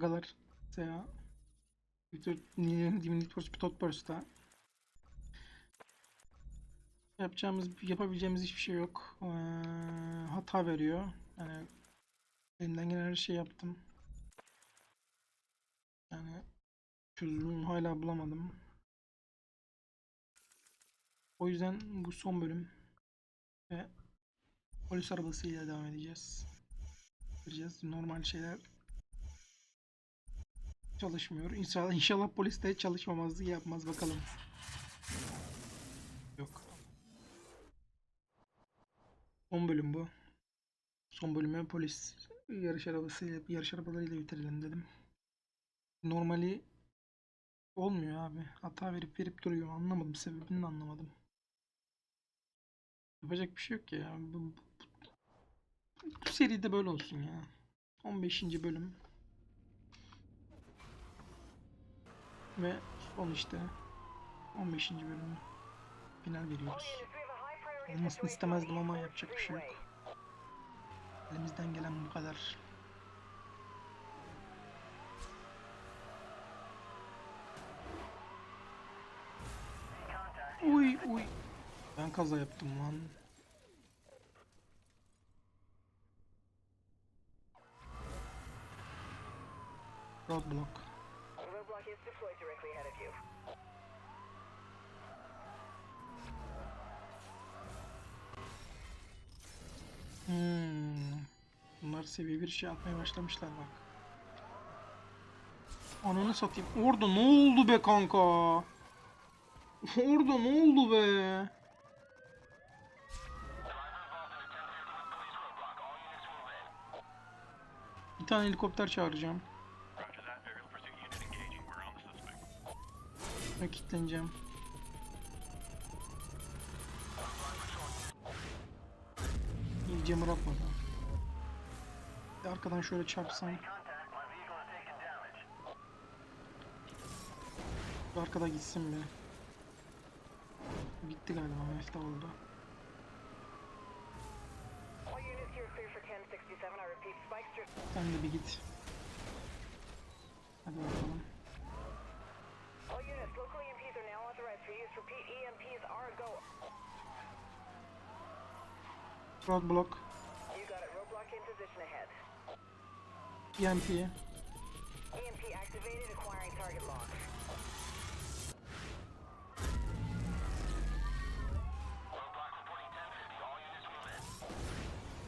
Agalar. Sea. Victor Diminic Force Pitot Burst'a. Yapacağımız, yapabileceğimiz hiçbir şey yok. Ee, hata veriyor. Yani elimden gelen her şeyi yaptım. Yani çözümü hala bulamadım. O yüzden bu son bölüm ve polis arabasıyla devam edeceğiz. Göreceğiz. Normal şeyler çalışmıyor. İnşallah, inşallah polis de çalışmamazlık yapmaz bakalım. Yok. Son bölüm bu. Son bölüme polis yarış arabasıyla yarış arabalarıyla bitirelim dedim. Normali olmuyor abi. Hata verip verip duruyor. Anlamadım. Sebebini anlamadım. Yapacak bir şey yok ya. Bu, bu, bu, bu seride böyle olsun ya. 15. bölüm. Ve son işte 15. bölüm final veriyoruz. Olmasını istemezdim ama yapacak bir şey yok. Elimizden gelen bu kadar. Uy uy. Ben kaza yaptım lan. Roadblock. İs deployed directly ahead of you. Hmm. Bunlar seviye bir şey atmaya başlamışlar bak. Ananı satayım. Orada ne oldu be kanka? Orada ne oldu be? Bir tane helikopter çağıracağım. Roger that. Aerial pursuit unit engaging. We're on the Ve kilitleneceğim. İyi camı atmadı. Bir de Arkadan şöyle çarpsam. Arkada gitsin be. Gitti galiba. Mefta oldu. All units here clear for 1067. I repeat, spike strip. Sen de bir git. Hadi bakalım. Move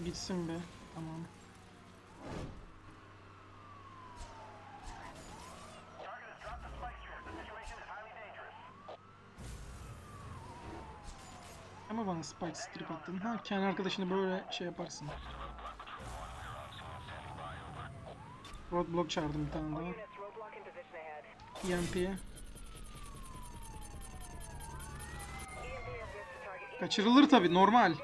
in. Gitsin be. Tamam. Target has dropped the spike strip. The situation is highly dangerous. Ama bana spike strip attın. Ha kendi arkadaşını böyle şey yaparsın. Roadblock çağırdım bir tane daha. units, roadblock in position ahead. EMP. EMP has missed the target. EMP Kaçırılır tabi normal.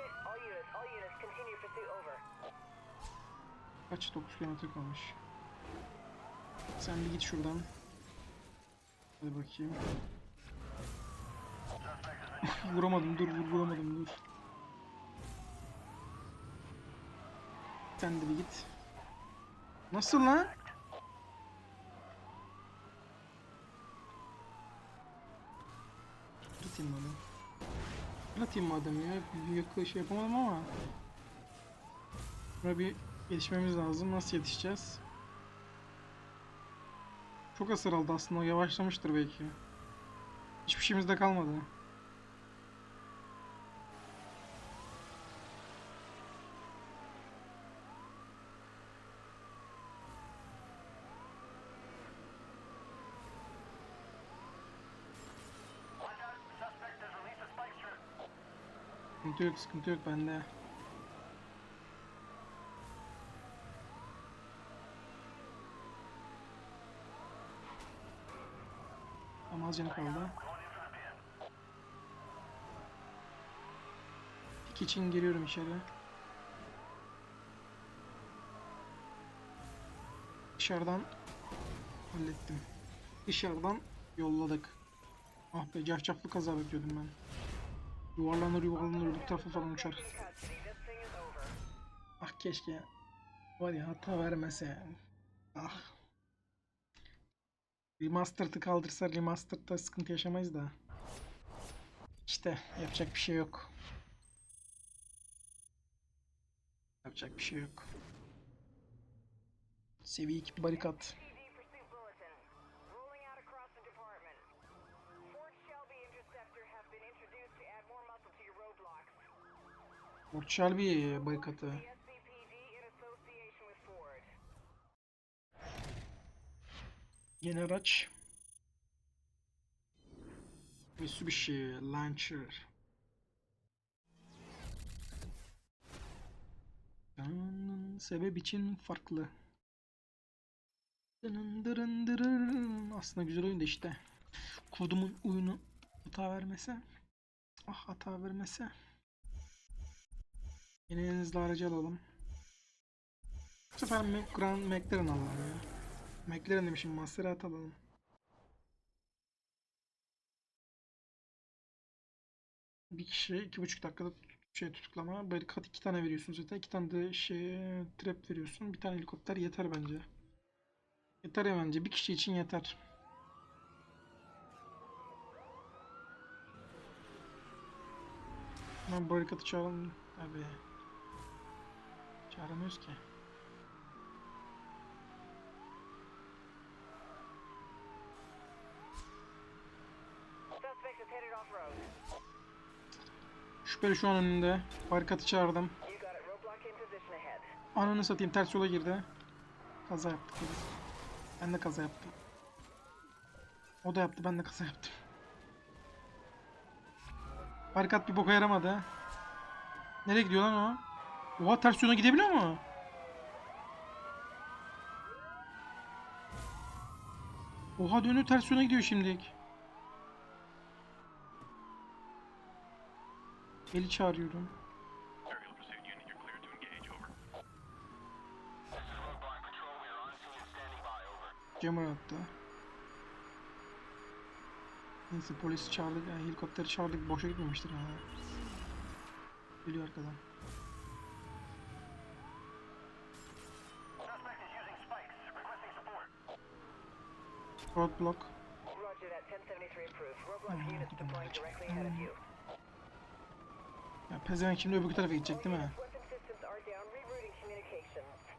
Kaç 9 kilometre kalmış. Sen bir git şuradan. Hadi bakayım. Vuramadım dur vur vuramadım dur. Sen de bir git. Nasıl lan? Atayım madem. Atayım madem ya. Yakı şey yapamadım ama. Buna bir yetişmemiz lazım. Nasıl yetişeceğiz? Çok hasar aslında. O yavaşlamıştır belki. Hiçbir şeyimiz de kalmadı. Sıkıntı yok, sıkıntı yok bende. Ama az canı kaldı. Pik için giriyorum içeri. Dışarıdan hallettim. Dışarıdan yolladık. Ah be cafcaflı kaza bekliyordum ben. Yuvarlanır yuvarlanır öbür tarafa falan uçar. Ah keşke. Var ya hata vermese. Ah. Remastered'ı kaldırsa Remastered'da sıkıntı yaşamayız da. İşte yapacak bir şey yok. Yapacak bir şey yok. Seviye 2 barikat. Association with Ford. Yeni araç. Mitsubishi Lancer. Sebep için farklı. Aslında güzel oyun işte. Kodumun oyunu hata vermese. Ah hata vermese. Yine elinizde aracı alalım. Bu sefer Grand McLaren alalım ya. McLaren demişim Maserati alalım. Bir kişi iki buçuk dakikada şey tutuklama. Barikat iki tane veriyorsun zaten. iki tane de şey trap veriyorsun. Bir tane helikopter yeter bence. Yeter ya bence. Bir kişi için yeter. Ben barikatı çağıralım. Abi. Ki. Road. Şüpheli şu an önünde. Barikatı çağırdım. Ananı satayım ters yola girdi. Kaza yaptık biz. Ben de kaza yaptım. O da yaptı ben de kaza yaptım. Barikat bir boka yaramadı. Nereye gidiyor lan o? Oha ters yola gidebiliyor mu? Oha dönüyor ters yola gidiyor şimdilik. Eli çağırıyorum. Camera attı. Neyse polisi çağırdık, yani helikopteri çağırdık boşa gitmemiştir ha. Geliyor arkadan. Suspect is using spikes. Requesting support. Roadblock. Roger that. 1073 approved. Roadblock units deploying directly ahead of you. Ya pezevenk şimdi öbür tarafa gidecek değil mi?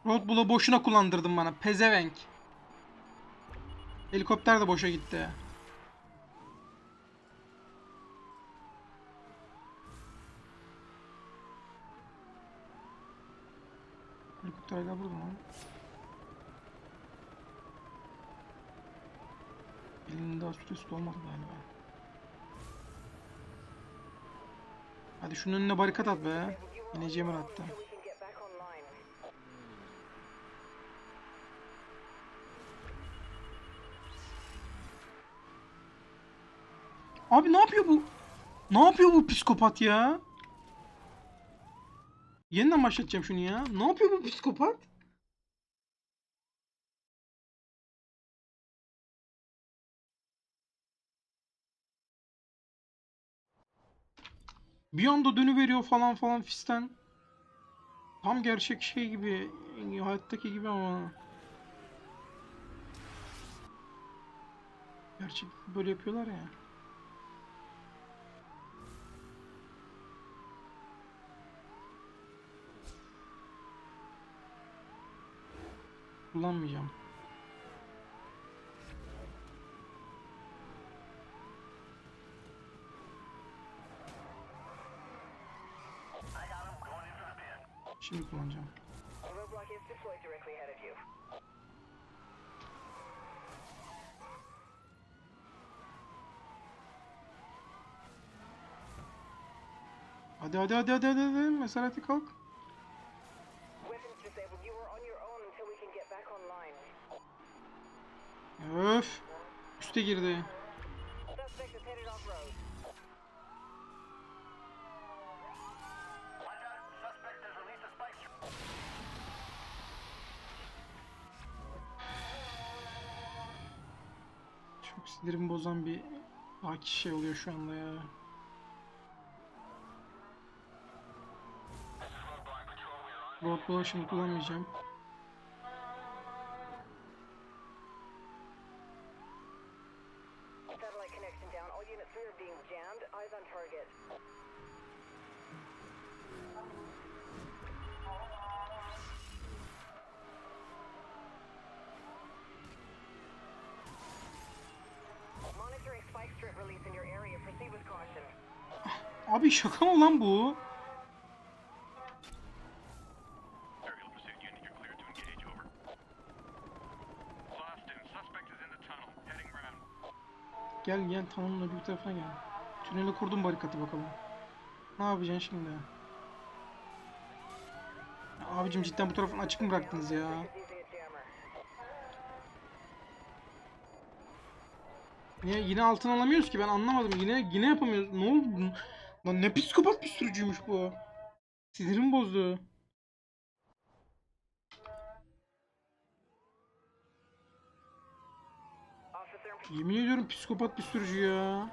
Roadblock'u boşuna kullandırdın bana pezevenk. Helikopter de boşa gitti. Helikopter hala burada lan. Elinin daha süresi dolmadı galiba. Hadi şunun önüne barikat at be. Back online. Abi ne yapıyor bu? Ne yapıyor bu psikopat ya? Yeniden başlatacağım şunu ya. Ne yapıyor bu psikopat? Bir anda dönüveriyor falan falan fistan. Tam gerçek şey gibi. Hayattaki gibi ama. Gerçek böyle yapıyorlar ya. Kullanmayacağım. You. Hadi hadi hadi hadi hadi, hadi. Maserati kalk. Weapons disabled. You Çok sinirimi bozan bir haki şey oluyor şu anda ya. Roadblock'u şimdi kullanmayacağım. Abi şaka mı lan bu? Gel gel tamamla bir tarafına gel. Tünele kurdum barikatı bakalım. Ne yapacaksın şimdi? Ya abicim cidden bu tarafını açık mı bıraktınız ya? Niye yine altın alamıyoruz ki ben anlamadım. Yine yine yapamıyoruz. Ne oldu? Lan ne psikopat bir sürücüymüş bu. Sinirim bozdu. Yemin ediyorum psikopat bir sürücü ya.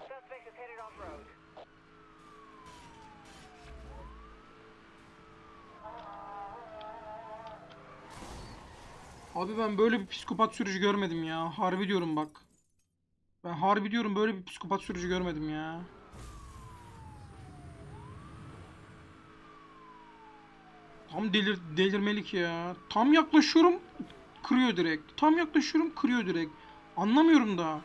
Suspect is headed off road. Abi ben böyle bir psikopat sürücü görmedim ya. Harbi diyorum bak. Ben harbi diyorum böyle bir psikopat sürücü görmedim ya. Tam delir delirmelik ya. Tam yaklaşıyorum kırıyor direkt. Tam yaklaşıyorum kırıyor direkt. Anlamıyorum da.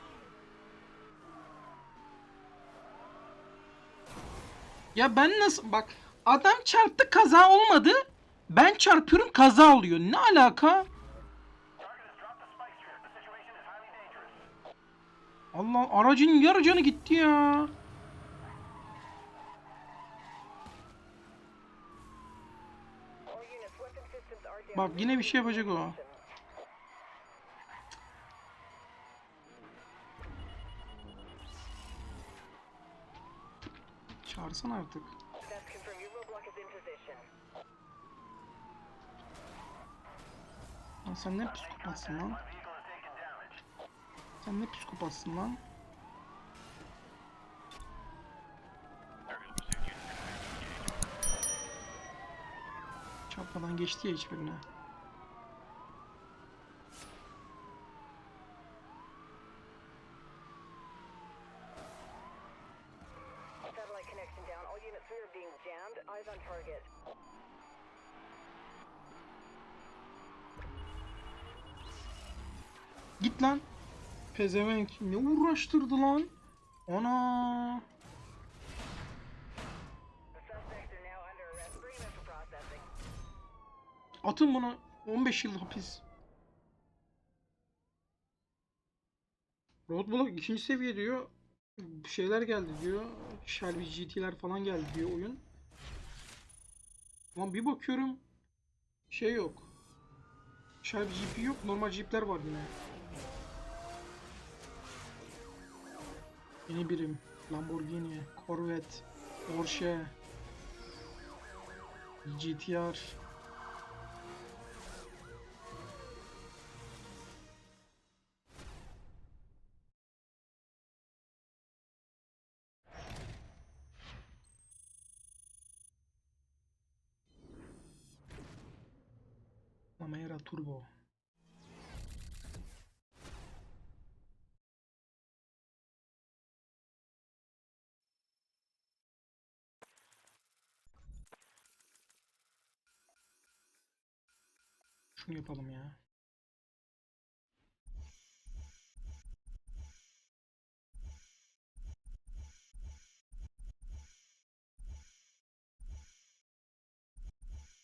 Ya ben nasıl bak adam çarptı kaza olmadı. Ben çarpıyorum kaza oluyor. Ne alaka? Allah aracın yarı canı gitti ya. Bak yine bir şey yapacak o. Çağırsana artık. Sen ne psikopatsın lan? Sen ne psikopatsın lan? Çarpmadan geçti ya hiçbirine. Git lan. Pezevenk ne uğraştırdı lan? Ana. Atın buna 15 yıl hapis. Roadblock ikinci seviye diyor. Bir şeyler geldi diyor. Shelby GT'ler falan geldi diyor oyun. Lan bir bakıyorum şey yok. Shelby GP yok. Normal Jeep'ler var yine. Yeni birim. Lamborghini, Corvette, Porsche, GTR. Mamera Turbo. Şunu yapalım ya.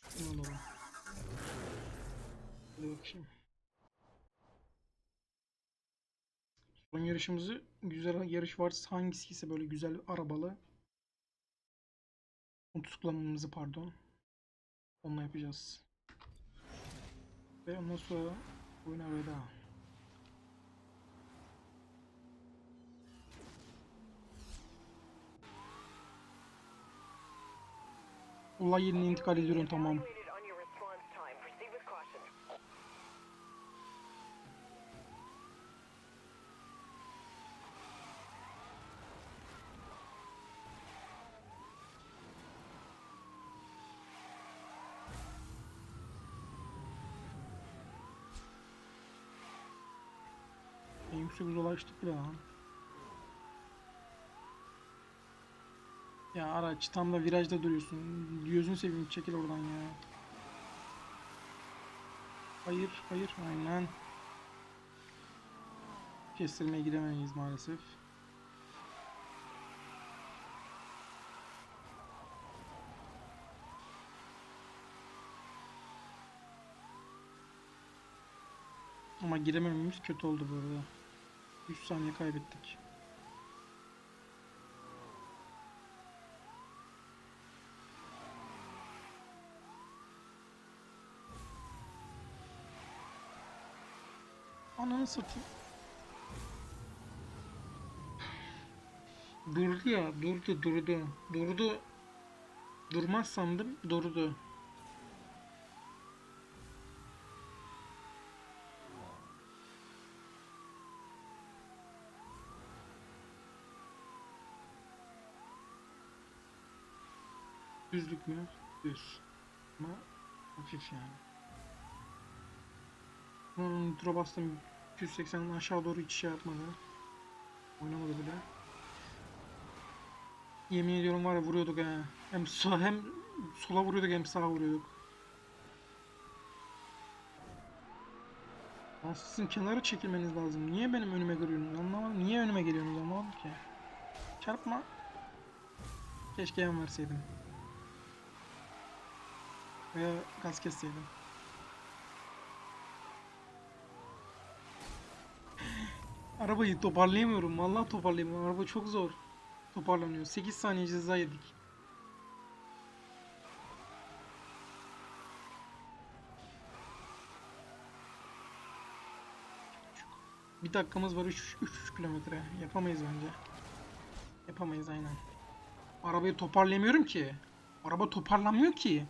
Şunu alalım. Hadi bakayım. Son yarışımızı güzel yarış varsa hangisi ise böyle güzel arabalı tutuklamamızı pardon onunla yapacağız. Ve ondan sonra oyuna veda. Olay yerine intikal ediyorum tamam. Geçtik bile lan. Ya araç tam da virajda duruyorsun. Gözünü seveyim çekil oradan ya. Hayır hayır aynen. Kestirmeye giremeyiz maalesef. Ama giremememiz kötü oldu burada. 3 saniye kaybettik. Ananı satayım. Durdu ya, durdu, durdu. Durdu. Durmaz sandım, durdu. Mü? Düz. Ama hafif yani. Hmm, nitro bastım. 280'den aşağı doğru hiç şey yapmadı. Oynamadı bile. Yemin ediyorum var ya vuruyorduk ha. Hem sağ hem sola vuruyorduk hem sağa vuruyorduk. Lan sizin kenara çekilmeniz lazım. Niye benim önüme geliyorsunuz anlamadım. Niye önüme geliyorsunuz anlamadım ki. Çarpma. Keşke yan verseydim. Veya gaz kesseydim. Arabayı toparlayamıyorum. Vallahi toparlayamıyorum. Araba çok zor. Toparlanıyor. 8 saniye ceza yedik. Bir dakikamız var 3 3 kilometre. Yapamayız bence. Yapamayız aynen. Arabayı toparlayamıyorum ki. Araba toparlanmıyor ki.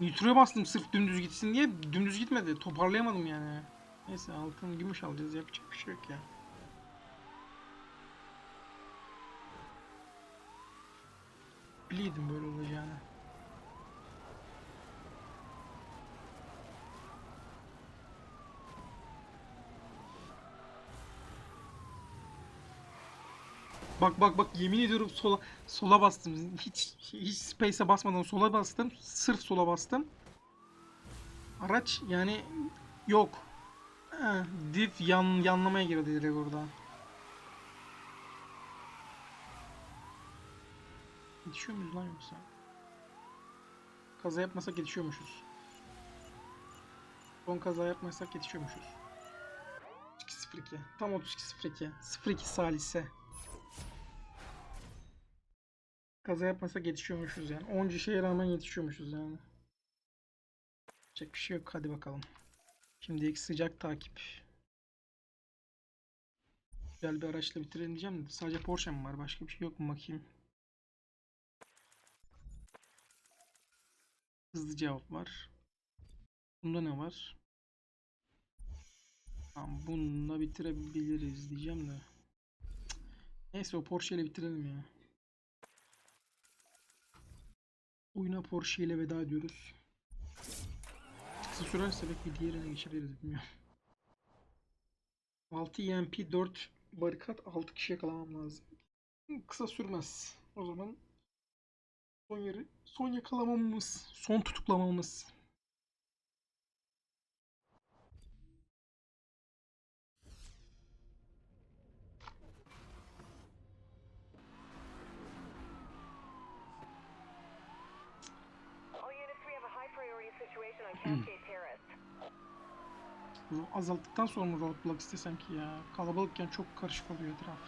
Nitro'ya bastım sırf dümdüz gitsin diye dümdüz gitmedi. Toparlayamadım yani. Neyse altın gümüş alacağız yapacak bir şey yok ya. Biliyordum böyle olacağını. Bak bak bak yemin ediyorum sola sola bastım. Hiç hiç space'e basmadan sola bastım. Sırf sola bastım. Araç yani yok. Eh, diff yan yanlamaya girdi direkt orada. Yetişiyor muyuz lan yoksa? Kaza yapmasak yetişiyormuşuz. Son kaza yapmasak yetişiyormuşuz. 3202. Tam 3202. 02 salise. Kaza yapmasak yetişiyormuşuz yani. Onca şeye rağmen yetişiyormuşuz yani. Yapacak bir şey yok. Hadi bakalım. Şimdilik sıcak takip. Güzel bir araçla bitirelim diyeceğim de sadece Porsche mi var? Başka bir şey yok mu bakayım. Hızlı cevap var. Bunda ne var? Tamam bununla bitirebiliriz diyeceğim de. Neyse o Porsche ile bitirelim ya. Oyuna Porsche ile veda ediyoruz. Kısa sürerse belki diğerine geçebiliriz bilmiyorum. 6 EMP 4 barikat 6 kişi yakalamam lazım. Kısa sürmez. O zaman son yeri son yakalamamız, son tutuklamamız. Bunu azalttıktan sonra roadblock istesem ki ya. Kalabalıkken çok karışık oluyor etraf.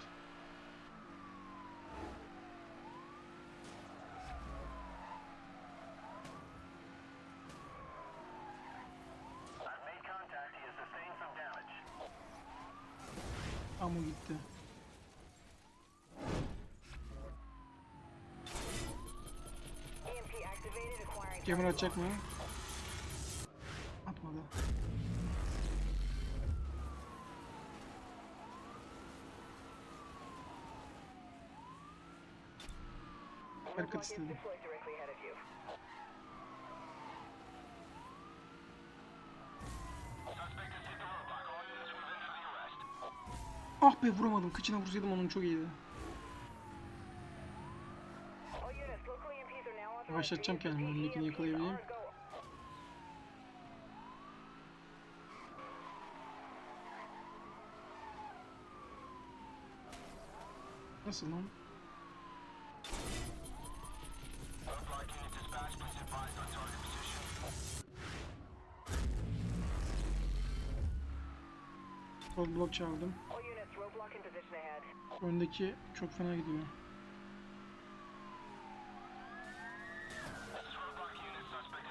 I've made contact. He has sustained some damage. Ama gitti. EMP E activated, acquiring. Camera target açacak mı? lock. Atmadı. Hareket Roadblock is istedim. deployed directly ahead of you. Suspect has hit the roadblock. Ah be vuramadım. Kıçına vursaydım onun çok iyiydi. Yavaşlatacağım kendimi, öndekini PEMP yakalayabileyim. Nasıl lan? Position ahead. Öndeki çok fena gidiyor.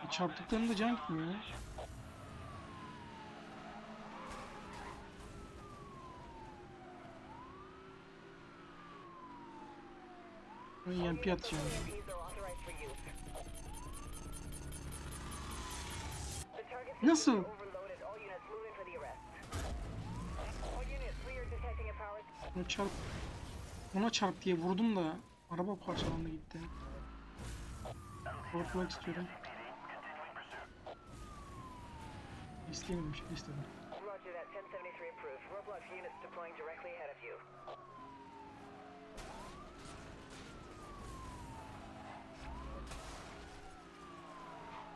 İn Çarptıklarında can gitmiyor. EMP atacağım. Nasıl? Ona çarp ona çarp diye vurdum da araba parçalandı gitti. Roadblock istiyorum. İsteyemedim şey istedim. Roger that, 1073 approved. Roblox units deploying directly ahead of you.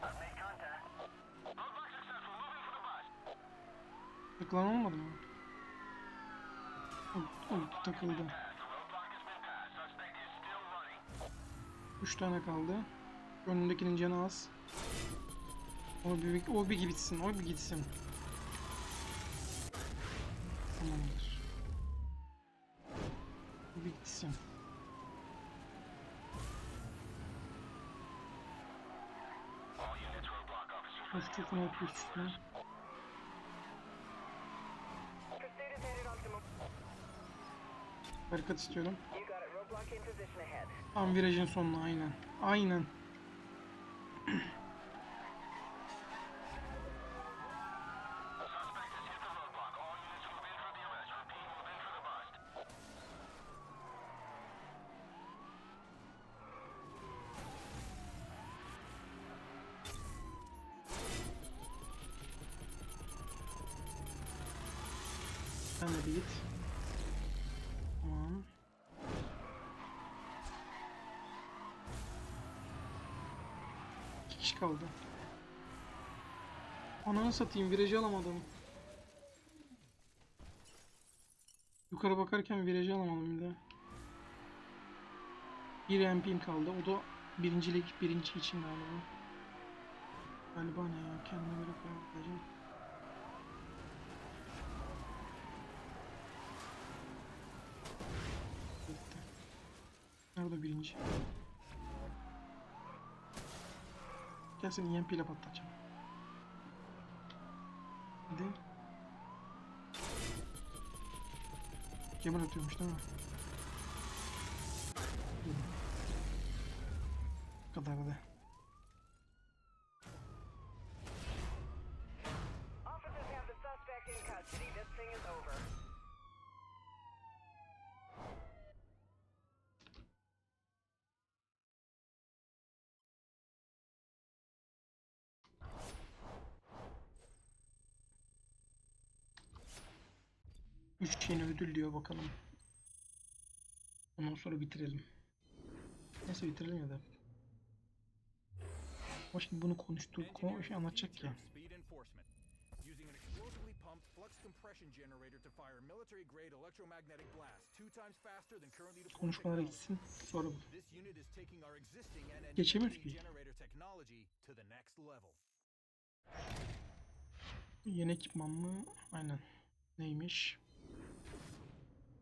Made contact. Roadblock running. 3 tane kaldı. Önündekinin canı az. O bir, o bir gitsin, o bir gitsin. Tamamdır. O bir gitsin. All units, roadblock officers. Of çok fena yapıyor üstüne. Pursuit is headed on to Mo- Barikat istiyorum. You got it. Roadblock in position ahead. Tam virajın sonuna aynen. Aynen. Suspect has hit the roadblock. All units move in for the arrest. Repeat, move in for the bust. Sen de bir git. Kişi kaldı. Ananı satayım virajı alamadım. Yukarı bakarken virajı alamadım bir de. Bir MP'm kaldı. O da birincilik, birinci için galiba. Galiba ne ya? Kendime göre. Bitti. Nerede birinci? Gel seni EMP ile patlatacağım. Hadi. Kemer atıyormuş değil mi? Bu kadar da. Yeni ödül diyor bakalım. Ondan sonra bitirelim. Neyse bitirelim ya da. Ama şimdi bunu konuştuk, konu şey anlatacak ya. Using an explosively pumped flux compression generator to fire military grade electromagnetic blast two times faster than currently deployed. This unit is taking our existing ki. generator technology to the next level. Yeni ekipman mı? Aynen. Neymiş?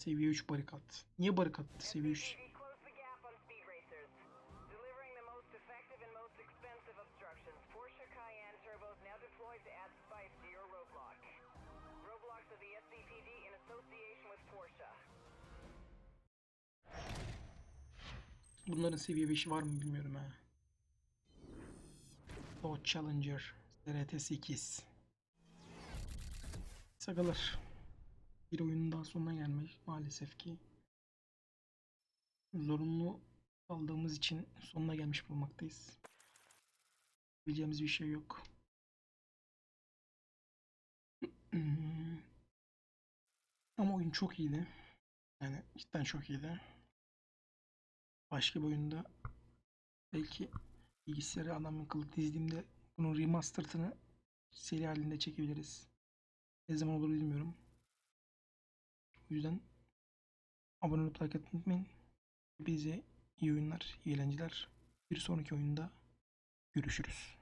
Seviye 3 barikat. Niye barikat seviye 3? SCV close the gap on speed racers. Delivering the most effective and most expensive obstructions. Porsche Cayenne turbos now deployed to add spice to your roadblock. Roadblocks of the SCPD in association with Porsche. Bunların seviye 5'i var mı bilmiyorum ha. Dodge Challenger RT8 Sagalar Bir oyunun daha sonuna gelmek maalesef ki Zorunlu kaldığımız için sonuna gelmiş bulmaktayız. Bileceğimiz bir şey yok. Ama oyun çok iyiydi. Yani cidden çok iyiydi. Başka bir oyunda belki bilgisayara adam akıllı dizdiğimde bunun remastered'ını seri halinde çekebiliriz. Ne zaman olur bilmiyorum. O yüzden abone olup like atmayı unutmayın. Bize iyi oyunlar, iyi eğlenceler. Bir sonraki oyunda görüşürüz.